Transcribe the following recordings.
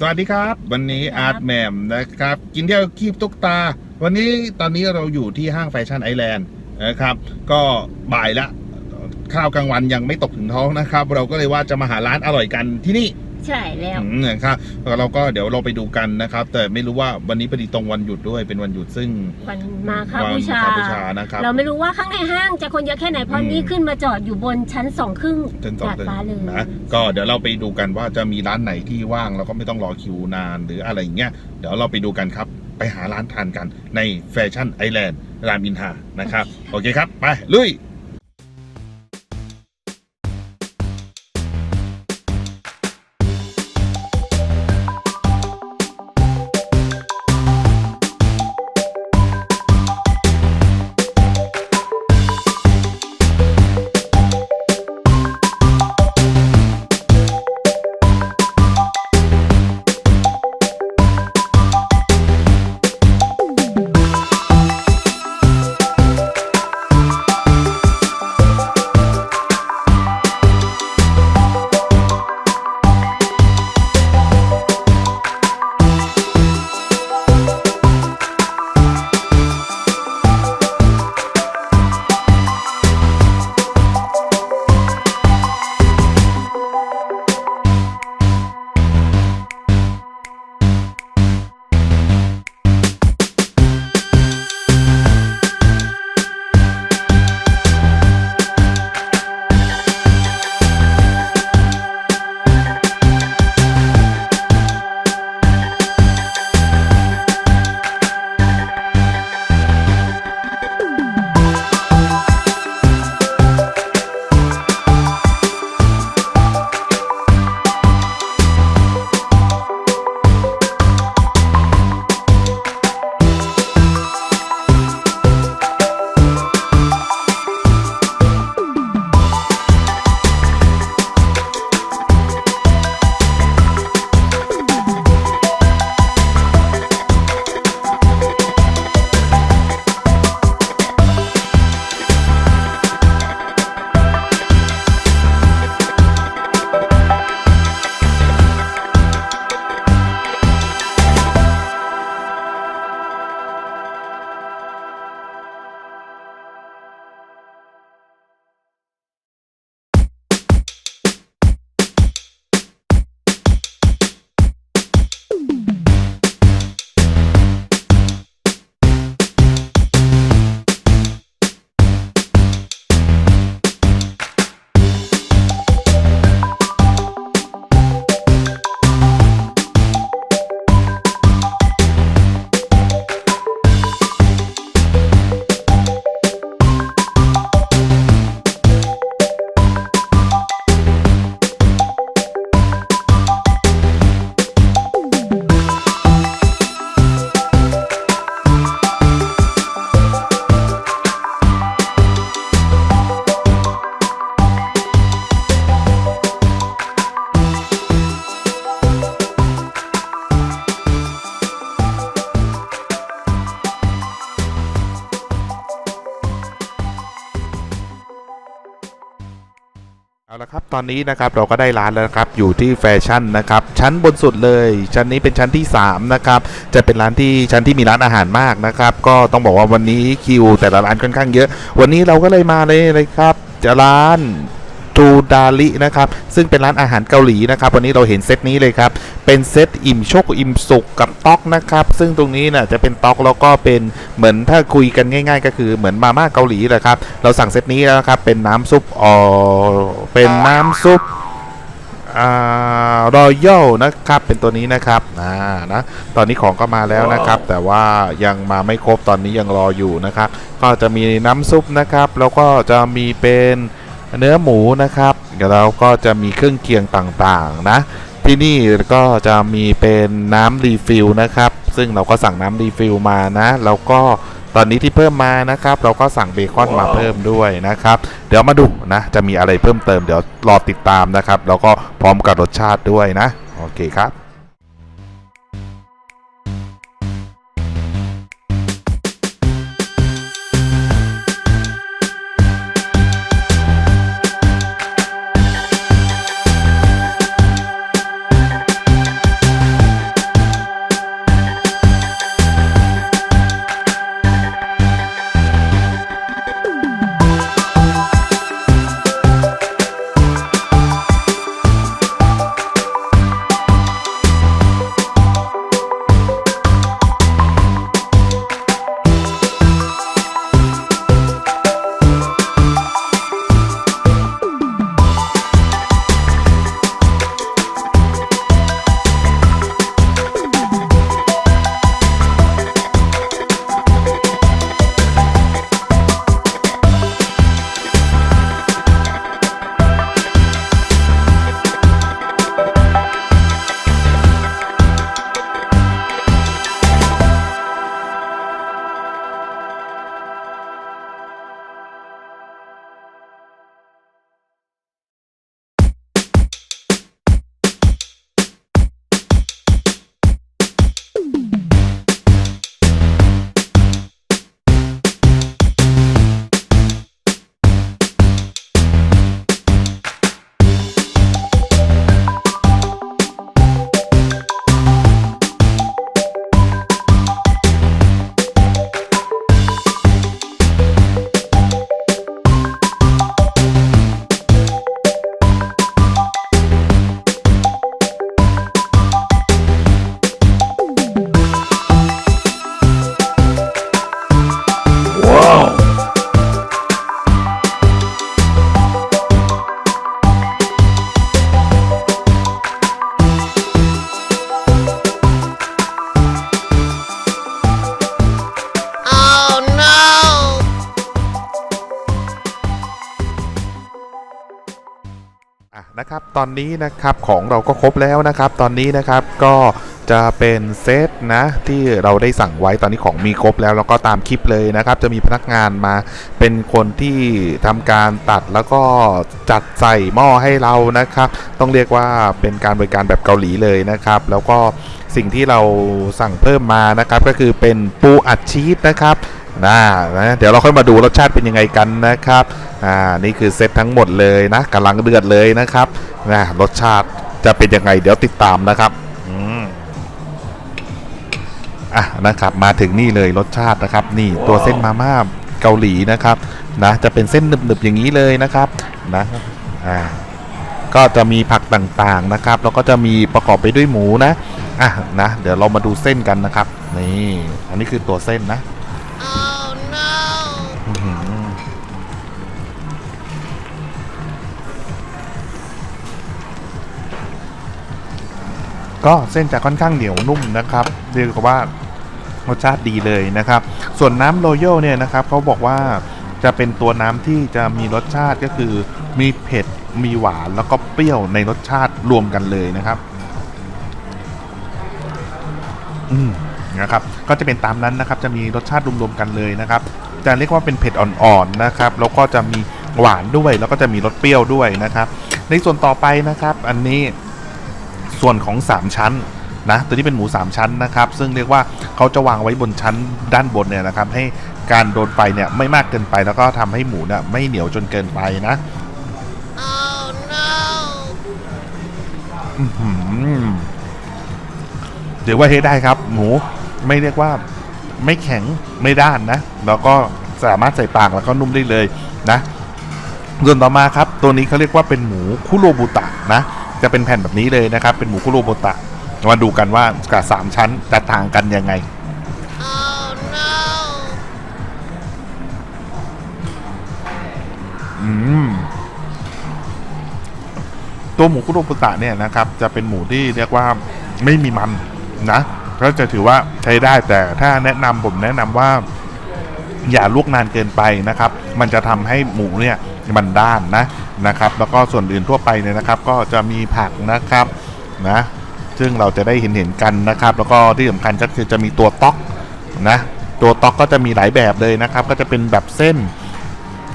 สวัสดีครับ วันนี้ครับอาร์ตแหมมนะครับ กินเที่ยวคีบตุ๊กตา วันนี้ตอนนี้เราอยู่ที่ห้างแฟชั่นไอแลนด์นะครับ ก็บ่ายละ ข้าวกลางวันยังไม่ตกถึงท้องนะครับ เราก็เลยว่าจะมาหาร้านอร่อยกันที่นี่ ใช่แล้วอืมนะครับแล้วเราก็เดี๋ยวเราไปดูกันนะครับ แต่ไม่รู้ว่าวันนี้พอดีตรงวันหยุดด้วยเป็นวันหยุดซึ่งวันมาคาวันบูชา มาฆบูชานะครับ เราไม่รู้ว่าข้างในห้างจะคนเยอะแค่ไหนเพราะอืม นี่ขึ้นมาจอดอยู่บนชั้นสองครึ่งจนสองดาดเดือนฟ้าเลยนะก็เดี๋ยวเราไปดูกันว่าจะมีร้านไหนที่ว่างแล้วก็ไม่ต้องรอคิวนานหรืออะไรอย่างเงี้ยเดี๋ยวเราไปดูกันครับ ไปหาร้านทานกันในแฟชั่นไอแลนด์รามอินทรานะครับ โอเคครับ ไป ลุย เอาละครับตอนนี้นะครับเราก็ได้ร้านแล้วนะครับอยู่ที่แฟชั่นนะครับชั้นบนสุดเลยชั้นนี้เป็นชั้นที่3นะครับจะเป็นร้านที่ชั้นที่มีร้านอาหารมากนะครับก็ต้องบอกว่าวันนี้คิวแต่ละร้านค่อนข้างเยอะ วันนี้เราก็เลยมาเลยเลยครับจะร้าน ตูดาลินะครับซึ่งเป็นร้านอาหารเกาหลีนะครับวันนี้เราเห็นเซตนี้เลยครับเป็นเซตอิ่มโชคอิ่มสุขกับต๊อกนะครับซึ่งตรงนี้น่ะจะเป็นต๊อกแล้วก็เป็นเหมือนถ้าคุยกันง่าย ๆ ก็คือเหมือนมาม่าเกาหลีแหละครับเราสั่งเซตนี้แล้วนะครับเป็นน้ำซุปออเป็นน้ำซุปอ่ารอยัลนะครับเป็นตัวนี้นะครับอ่านะตอนนี้ของก็มาแล้วนะครับ แต่ว่ายังมาไม่ครบตอนนี้ยังรออยู่นะครับ ก็จะมีน้ำซุปนะครับ แล้วก็จะมีเป็น เนื้อหมูนะครับแล้วก็จะมีเครื่องเคียงต่างๆนะ ที่นี่ก็จะมีเป็นน้ำรีฟิลนะครับ ซึ่งเราก็สั่งน้ำรีฟิลมานะ แล้วก็ตอนนี้ที่เพิ่มมานะครับ เราก็สั่งเบคอนมาเพิ่มด้วยนะครับ เดี๋ยวมาดูนะ จะมีอะไรเพิ่มเติมเดี๋ยวรอติดตามนะครับ แล้วก็พร้อมกับรสชาติด้วยนะ โอเคครับ นะครับตอนนี้นะครับของเราก็ครบแล้วนะครับ ตอนนี้นะครับก็จะเป็นเซตนะที่เราได้สั่งไว้ตอนนี้ของมีครบแล้วแล้วก็ตามคลิปเลยนะครับ จะมีพนักงานมาเป็นคนที่ทำการตัดแล้วก็จัดใส่หม้อให้เรานะครับ ต้องเรียกว่าเป็นการบริการแบบเกาหลีเลยนะครับ แล้วก็สิ่งที่เราสั่งเพิ่มมานะครับ ก็คือเป็นปูอัดชีสนะครับ นะนะเดี๋ยวเราค่อยมาดูรสชาติเป็นยังไงกันนะครับอ่านี่คือเซตทั้งหมดเลยนะกำลังเดือดเลยนะครับนะรสชาติจะเป็นยังไงเดี๋ยวติดตามนะครับอืมอะนะครับมาถึงนี่เลยรสชาตินะครับ นี่ตัวเส้นมาม่าเกาหลีนะครับนะจะเป็นเส้นหนึบๆอย่างนี้เลยนะครับนะอ่าก็จะมีผักต่างๆนะครับแล้วก็จะมีประกอบไปด้วยหมูนะอะนะเดี๋ยวเรามาดูเส้นกันนะครับนี่อันนี้คือตัวเส้นนะ ก็เส้นจะค่อนข้างเหนียวนุ่มนะครับเรียกว่ารสชาติดีเลยนะครับ ส่วนน้ำโรโยเนี่ยนะครับเขาบอกว่าจะเป็นตัวน้ำที่จะมีรสชาติก็คือมีเผ็ดมีหวานแล้วก็เปรี้ยวในรสชาติรวมกันเลยนะครับ อืมนะครับ ก็จะเป็นตามนั้นนะครับ จะมีรสชาติรวมๆกันเลยนะครับ จะเรียกว่าเป็นเผ็ดอ่อนๆนะครับ แล้วก็จะมีหวานด้วย แล้วก็จะมีรสเปรี้ยวด้วยนะครับ ในส่วนต่อไปนะครับ อันนี้ ส่วนของ 3 ชั้นนะตัวนี้เป็นหมู 3 ชั้นนะครับ ซึ่งเรียกว่าเขาจะวางไว้บนชั้นด้านบนเนี่ยนะครับ ให้การโดนไฟเนี่ยไม่มากเกินไปแล้วก็ทำให้หมูเนี่ยไม่เหนียวจนเกินไปนะอื้อหือเดี๋ยวว่าเฮ้ได้ครับ หมูไม่เรียกว่าไม่แข็งไม่ด้านนะ แล้วก็สามารถใส่ปากแล้วก็นุ่มได้เลยนะส่วนต่อมาครับ ตัวนี้เขาเรียกว่าเป็นหมูคุโรบุตะนะ จะเป็นแผ่นแบบนี้เลยนะครับ เป็นหมูคุโรบุตะมาดูกันว่ากับสามชั้นจะต่างกันยังไงอืมตัวหมูคุโรบุตะเนี่ยนะครับ จะเป็นหมูที่เรียกว่าไม่มีมันนะก็จะถือว่าใช้ได้แต่ถ้าแนะนำผมแนะนำว่า อย่าลวกนานเกินไปนะครับ มันจะทำให้หมูเนี่ยมันด้านนะ นะครับ แล้วก็ส่วนอื่นทั่วไปเนี่ยนะครับ ก็จะมีผักนะครับนะซึ่งเราจะได้เห็นเห็นกันนะครับ แล้วก็ที่สำคัญก็คือจะมีตัวต๊อกนะตัวต๊อกก็จะมีหลายแบบเลยนะครับ ก็จะเป็นแบบเส้น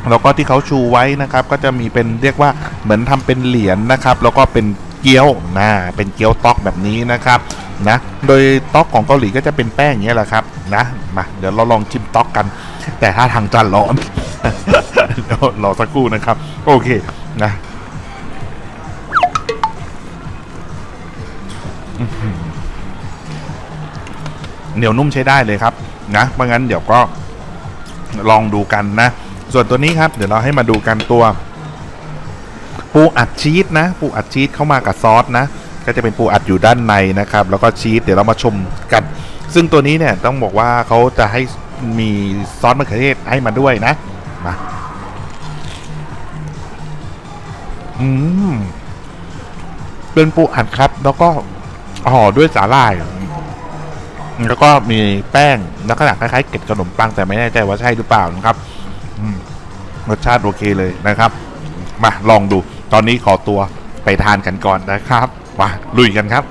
แล้วก็ที่เขาชูไว้นะครับ ก็จะมีเป็นเรียกว่าเหมือนทำเป็นเหรียญนะครับ แล้วก็เป็นเกี๊ยวนะเป็นเกี๊ยวต๊อกแบบนี้นะครับนะโดยต๊อกของเกาหลีก็จะเป็นแป้งอย่างเงี้ยแหละครับนะมาเดี๋ยวเราลองชิมต๊อกกัน แต่ถ้าทางจะร้อน ดี๋ยวรอสักครู่นะครับ โอเคนะเหนียวนุ่มใช้ได้เลยครับนะเพราะงั้นเดี๋ยวก็ลองดูกันนะ ส่วนตัวนี้ครับเดี๋ยวเราให้มาดูกันตัว ปูอัดชีสนะ ปูอัดชีสเข้ามากับซอสนะ ก็จะเป็นปูอัดอยู่ด้านในนะครับ แล้วก็ชีสเดี๋ยวเรามาชมกัน ซึ่งตัวนี้เนี่ยต้องบอกว่าเขาจะให้มีซอสมะเขือเทศให้มาด้วยนะมา อืม เป็นปูอัดครับ แล้วก็ห่อด้วยสาหร่าย แล้วก็มีแป้งลักษณะคล้ายๆเกล็ดขนมปังแต่ไม่แน่ใจว่าใช่หรือเปล่านะครับรสชาติโอเคเลยนะครับ มาลองดู ตอนนี้ขอตัวไปทานกันก่อนนะครับมาลุยกันครับ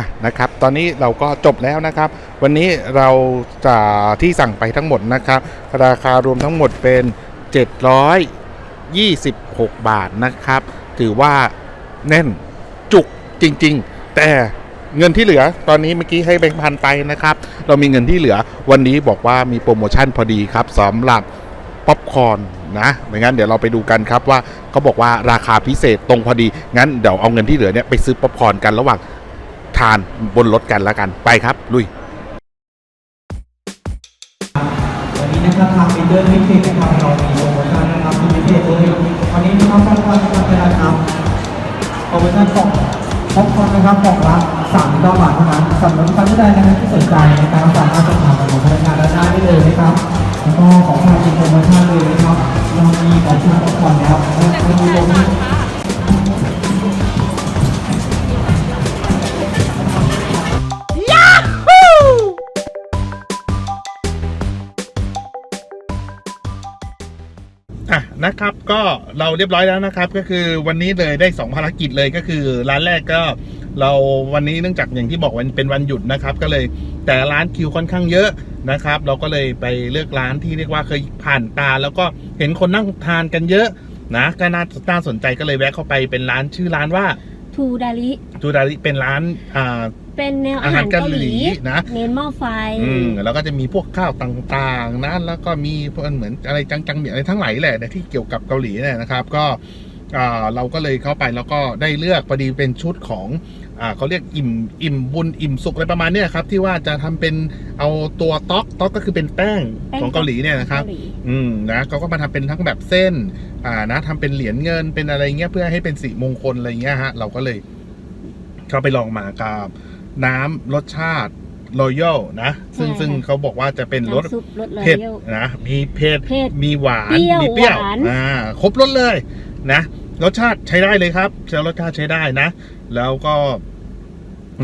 อะนะครับ ตอนนี้เราก็จบแล้วนะครับ วันนี้เราจะที่สั่งไปทั้งหมดนะครับ ราคารวมทั้งหมดเป็น 726 บาทนะครับ ถือว่าแน่นจุกจริง ๆ แต่เงินที่เหลือตอนนี้เมื่อกี้ให้แบงค์พันไปนะครับ เรามีเงินที่เหลือวันนี้บอกว่ามีโปรโมชั่นพอดีครับสำหรับป๊อปคอร์นนะไม่งั้นเดี๋ยวเราไปดูกันครับว่าเขาบอกว่าราคาพิเศษตรงพอดี งั้นเดี๋ยวเอาเงินที่เหลือเนี่ยไปซื้อป๊อปคอร์นกันระหว่าง ทานบนรถกันแล้วกันไปครับ ลุยวันนี้นะครับทางมิเตอร์พิเศษนะครับเรามีโปรโมชั่นนะครับที่พิเศษเลยวันนี้นะครับป๊อปคอร์นนะครับเป็นราคาโปรโมชั่นของป๊อปคนนะครับกล่องละ39บาทเท่านั้นสำหรับลูกาท่านใดนะครับที่สนใจนะครับสามารถสอบถามกับพนักงานด้านหน้าได้เลยนะครับแล้วก็ของทางมีโปรโมชั่นเลยนะครับเรามีของชุดป๊อปคนนะครับและมีโปรโมชั่น นะครับก็เราเรียบร้อยแล้วนะครับ ก็คือวันนี้เลยได้ 2 ภารกิจเลยก็คือร้านแรกก็เราวันนี้เนื่องจากอย่างที่บอกวันเป็นวันหยุดนะครับ ก็เลยแต่ร้านคิวค่อนข้างเยอะนะครับ เราก็เลยไปเลือกร้านที่เรียกว่าเคยผ่านตา แล้วก็เห็นคนนั่งทานกันเยอะนะก็น่าน่าสนใจก็เลยแวะเข้าไปเป็นร้านชื่อร้านว่า ทูดาริจูดาริเป็นร้านอ่าเป็นแนวอาอาหาหารรเกาเกาหหลีลีนะ เน้นหม้อไฟ อืมแล้วก็จะมีพวกข้าวต่างๆนะแล้วก็มีพวกเหมือนอะไรจังๆเหมียอะไรทั้งหลายแหละเนี่ยที่เกี่ยวกับเกาหลีเนี่ยนะครับ ก็อ่าเราก็เลยเข้าไปแล้วก็ได้เลือกพอดีเป็นชุดของ อ่าเขาเรียกอิ่มอิ่มบุญอิ่มสุกอะไรประมาณเนี้ยครับ ที่ว่าจะทำเป็นเอาตัวต๊อกต๊อกก็คือเป็นแป้งแป้งของเกาหลีเนี่ยนะครับเกาหลีอืมนะเขาก็มาทำเป็นทั้งแบบเส้น อ่านะทำเป็นเหรียญเงินเป็นอะไรเงี้ยเพื่อให้เป็นสีมงคลอะไรเงี้ยฮะ เราก็เลย เข้าไปลองมากับน้ำรสชาติรอยัลนะ ซึ่งใช่ซึ่งค่ะเขาบอกว่าจะเป็นรสน้ำซุปรสรอเผ็ดยัลนะมีเผ็ดเผ็ดมีหวานเปรี้ยวมีเปรี้ยวหวานอ่าครบรสเลยนะรสชาติใช้ได้เลยครับใช้รสชาติใช้ได้นะ แล้วก็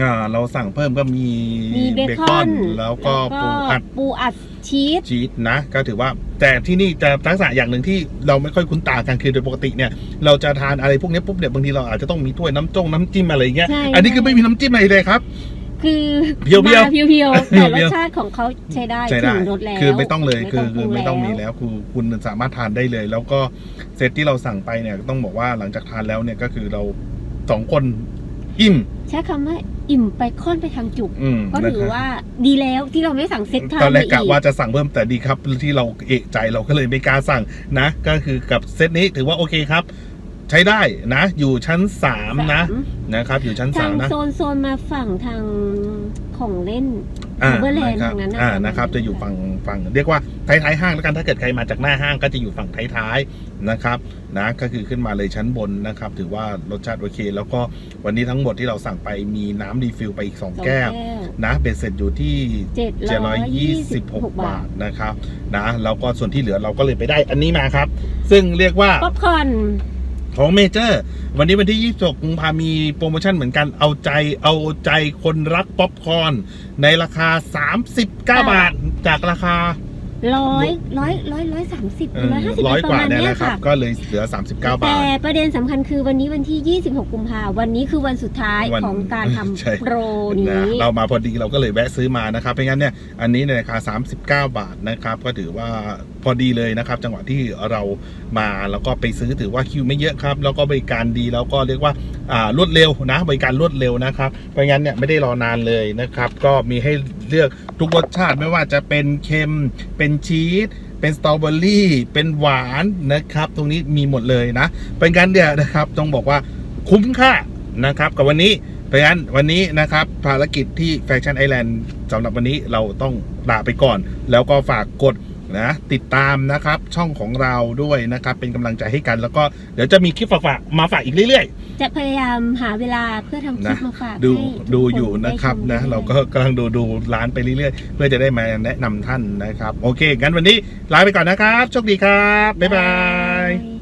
อ่าเราสั่งเพิ่มก็มีมีเบคอน แล้วก็ปูอัดปูอัดชีสชีสนะ ก็ถือว่าแต่ที่นี่จะลักษณะอย่างหนึ่งที่เราไม่ค่อยคุ้นตากันคือโดยปกติเนี่ย เราจะทานอะไรพวกนี้ปุ๊บเนี่ยบางทีเราอาจจะต้องมีถ้วยน้ำจงน้ำจิ้มอะไรอย่างเงี้ยใช่อันนี้คือไม่มีน้ำจิ้มอะไรเลยครับคือเพียวๆมาเพียวๆเพีแต่ยวๆรสชาติของเขาใช้ได้ใช้ได้ถึงรสแล้วคือไม่ต้องเลยคือคือปรุไม่ต้องมีแล้วคือคุณสามารถทานได้เลย แล้วก็เซตที่เราสั่งไปเนี่ยต้องบอกว่าหลังจากทานแล้วเนี่ยก็คือเราสองคน อิ่ม ใช้คำว่าอิ่มไปค่อนไปทางจุก อืมก็นะถือครับว่าดีแล้วที่เราไม่สั่งเซ็ตทานตอนแรกมกะอีว่าจะสั่งเพิ่มแต่ดีครับที่เราเอะใจเราก็เลยไม่กล้าสั่งนะ ก็คือกับเซตนี้ถือว่าโอเคครับ ใช้ได้นะ อยู่ชั้นสามนะสามนะครับ อยู่ชั้นทาสางมนะ โซนโซนมาฝั่งทางของเล่น อ่า Overland นะครับทางนั้นน่ะอ่านะครับจะอยู่ฝั่งฝั่งเรียกว่าท้ายๆห้างแล้วกันถ้าเกิดใครมาจากหน้าห้างก็จะอยู่ฝั่งท้ายๆนะครับนะก็คือขึ้นมาเลยชั้นบนนะครับ ถือว่ารสชาติโอเค แล้วก็วันนี้ทั้งหมดที่เราสั่งไปมีน้ำรีฟิลไปอีกสอง2แก้วนะเบ็ดเสร็จอยู่ที่726 726 บาทนะครับนะแล้วก็ส่วนที่เหลือเราก็เลยไปได้อันนี้มาครับ ซึ่งเรียกว่าป๊อปคอร์นของเมเจอร์ วันนี้วันที่ 26กุมภามีโปรโมชั่นเหมือนกันเอาใจเอาใจคนรักป๊อปคอร์นในราคา 39 บาท จากราคาร้อยร้อยร้อยร้อยสามสิบเอ่อร้อยห้าสิบร้อยประกว่ามาณเนี่ยเนี้ยนะครับค่ะก็เลยเหลือ 39 บาแต่ทประเด็นสำคัญคือวันนี้วันที่ 26 กุมภาวันนี้คือวันสุดท้ายวันของการทใช่ำโปรนี้นะเรามาพอดีเราก็เลยแวะซื้อมานะครับเพราะงั้นเนี่ยอันนี้ในราคา 39 บาทนะครับ ก็ถือว่า พอดีเลยนะครับ จังหวะที่เรามาแล้วก็ไปซื้อถือว่าคิวไม่เยอะครับแล้วก็บริการดีแล้วก็เรียกว่ารวดเร็วนะบริการรวดเร็วนะครับเพราะงั้นเนี่ยไม่ได้รอนานเลยนะครับ ก็มีให้เลือกทุกรสชาติไม่ว่าจะเป็นเค็มเป็นชีสเป็นสตรอเบอรี่เป็นหวานนะครับ ตรงนี้มีหมดเลยนะเป็นการเนี่ยนะครับต้องบอกว่าคุ้มค่านะครับ กับวันนี้เพราะฉะนั้นวันนี้นะครับ ภารกิจที่แฟชั่นไอแลนด์สำหรับวันนี้เราต้องลาไปก่อน แล้วก็ฝากกด นะติดตามนะครับช่องของเราด้วยนะครับเป็นกำลังใจให้กัน แล้วก็เดี๋ยวจะมีคลิปฝากๆมาฝากอีกเรื่อย จะพยายามหาเวลาเพื่อทำคลิปนะ มาฝากๆ ดูให้ทุกดูคอยู่นะครับได้ชมนะด้วยเราก็กำลังดูดูร้านไปเรื่อยๆ เพื่อจะได้มาแนะนำท่านนะครับ โอเคงั้นวันนี้ลาไปก่อนนะครับโชคดีครับ บ๊ายบาย ย